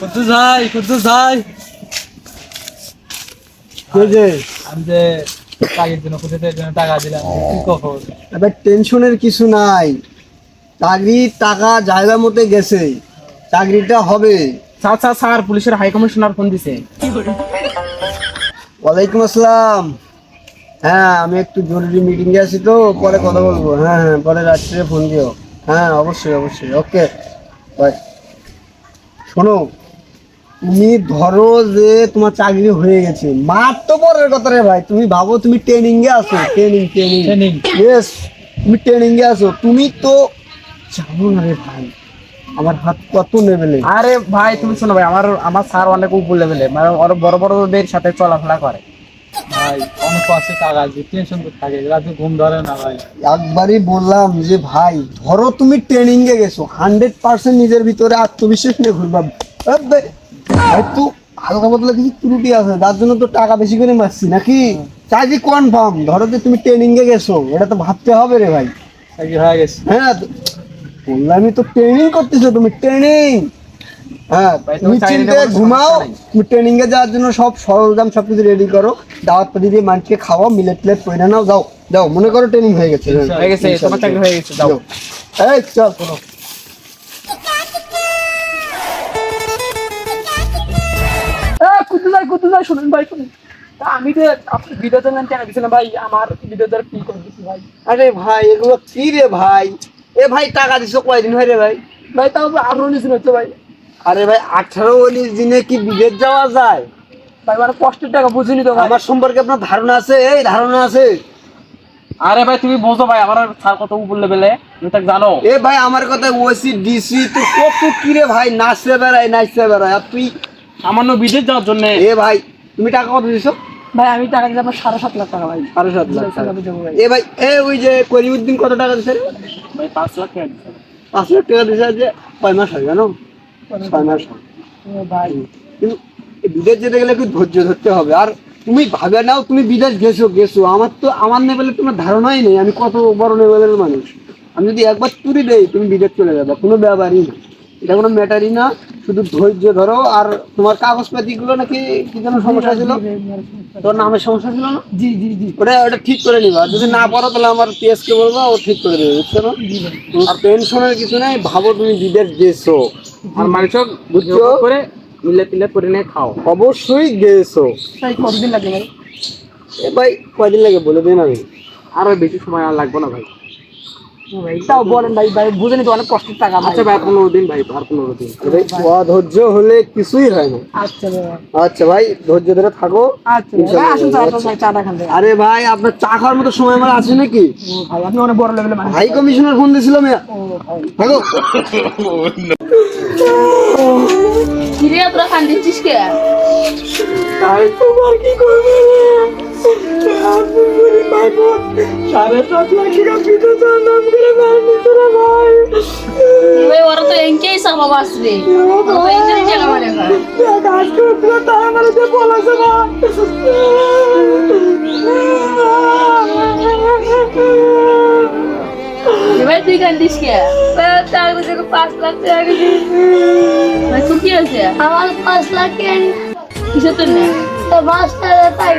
কুদ্দুস ভাই কুদ্দুস ভাই। আমি যে কাজের জন্য কুদ্দুসের জন্য টাকা দিলাম কি খবর? এবার টেনশনের কিছু নাই। চাকরির টাকা জায়গা মতে গেছে। চাকরিটা হবে। স্যার স্যার স্যার পুলিশের হাই কমিশনার ফোন দিছে। ওয়ালাইকুম আসসালাম। হ্যাঁ আমি একটু জরুরি মিটিংয়ে আছি তো পরে কথা বলব। হ্যাঁ হ্যাঁ পরে রাত্রে ফোন দিও। হ্যাঁ অবশ্যই অবশ্যই। ওকে বাই শোনো তুমি ধরো যে তোমার চাকরি হয়ে গেছে। মার তো পরের কথা রে ভাই তুমি ভাবো তুমি ট্রেনিং এ আছো। Training training. ইয়েস তুমি ট্রেনিং এ আছো। তুমি তো জানো না রে ভাই আমার হাত কত লেভেলে আরে ভাই তুমি শোনো ভাই আমার আমার স্যার অনেক উপর লেভেলে মানে ওরা বড় বড়দের সাথে চলাফেরা করে। ভাই অনেক পাশে টাকা আছে টেনশন করতে থাকে রাতে ঘুম ধরে না ভাই। একবারই বললাম যে ভাই ধরো তুমি ট্রেনিং এ গেছো হান্ড্রেড পার্সেন্ট নিজের ভিতরে আত্মবিশ্বাস নিয়ে ঘুরবা। হয়তো হালকা পাতলা কিছু ত্রুটি আছে যার জন্য তো টাকা বেশি করে মারছি নাকি? কনফার্ম ধরো যে তুমি ট্রেনিং এ গেছো এটা তো ভাবতে হবে রে ভাই। হয়ে গেছে। হ্যাঁ তো- বললামই তো ট্রেনিং করতেছো তুমি ট্রেনিং হ্যাঁ ঘুমাও তুমি ট্রেনিং এ যাওয়ার জন্য সব সরঞ্জাম সবকিছু রেডি করো দাওয়াত পাতি দিয়ে মানুষকে খাওয়াও পয়না নাও যাও যাও মনে করো ট্রেনিং হয়ে গেছে। হয়ে গেছে তোমার চাকরি হয়ে গেছে যাও। এই চল। ভাই শুনুন ভাই শুনুন। আমি তো আপনি ভিডিও দেন কেন দিছিলাম ভাই আমার ভিডিও দ্বারা কি করে দিছি ভাই। আরে ভাই এগুলো কি রে ভাই? এ ভাই টাকা দিছো কয়দিন হয় রে ভাই? ভাই তাও আরও নিছিল হচ্ছে ভাই। আরে ভাই আঠারো উনিশ দিনে কি বিদেশ যাওয়া যায়? ভাই মানে কষ্টের টাকা বুঝিনি তো ভাই। আমার সম্পর্কে আপনার ধারণা আছে? এই ধারণা আছে। আরে ভাই তুমি বোঝো ভাই আমার স্যার কত উপর লেভেলে তুমি তাকে জানো। এ ভাই আমার কথা ওসি ডিসি তো কত কি রে ভাই নাচতে বেড়ায় নাচতে বেড়ায় আর তুই সামান্য বিদেশ যাওয়ার জন্য। এ ভাই তুমি টাকা কত দিছো? ভাই আমি টাকা দিলাম সাড়ে সাত লাখ টাকা ভাই সাড়ে সাত লাখ টাকা। এ ভাই এ ওই যে করিমুদ্দিন কত টাকা দিছে? ভাই পাঁচ লাখ টাকা দিছে। পাঁচ লাখ টাকা দিছে যে কয় মাস হয় জানো? ছয় মাস হয়। ও ভাই। কিন্তু এই বিদেশ যেতে গেলে একটু ধৈর্য ধরতে হবে। আর তুমি ভাবে নাও তুমি বিদেশ গেছো গেছো। আমার তো আমার লেভেলে তোমার ধারণাই নেই। আমি কত বড় লেভেলের মানুষ। আমি যদি একবার তুলি দেই তুমি বিদেশ চলে যাবে। কোনো ব্যাপারই না এটা কোনো ম্যাটারই না। শুধু ধৈর্য ধরো আর তোমার কাগজপাতি গুলো নাকি কি যেন সমস্যা ছিল? তোর নামের সমস্যা ছিল না? জি জি জি। ওটা ওটা ঠিক করে নিবা। যদি না পারো তাহলে আমার পিএস কে বলব ও ঠিক করে দেবে বুঝছ না? আর টেনশনের কিছু নেই ভাবো তুমি বিদেশ গেছো। আর মানুষ বুঝছ? করে মিলে তিলে করে নিয়ে খাও। অবশ্যই গেছো। কতদিন লাগে ভাই? এ ভাই কয়দিন লাগে বলে দিন আমি? আরও বেশি সময় আর লাগবে না ভাই। তাও বলেন ভাই ভাই বুঝেনি তো অনেক কষ্টের টাকা আচ্ছা ভাই পনেরো দিন ভাই আর পনেরো দিন। অধৈর্য হলে কিছুই হয় না। আচ্ছা ভাই। আচ্ছা ভাই ধৈর্য ধরে থাকো। আচ্ছা আরে ভাই আপনার চা খাওয়ার মতো সময় আমার আছে নাকি? ও ভাই আপনি অনেক বড় লেভেলে হাই কমিশনার ফোন দিয়েছিল মেয়া ও থাকো। কিরে তোরা কান্দিছিস কে? তাই তোমার কি করবে? আপনি গরিব ভাই বোন সাড়ে সাত লাখ টাকা বিদেশ নাম মানে করে। দিল তাই কান্দিস কে? চাকরি থেকে পাঁচ লাখ টাকা তুই কি আছে আমার পাঁচ লাখ কিসের তো নেই পাঁচ টাকা পাই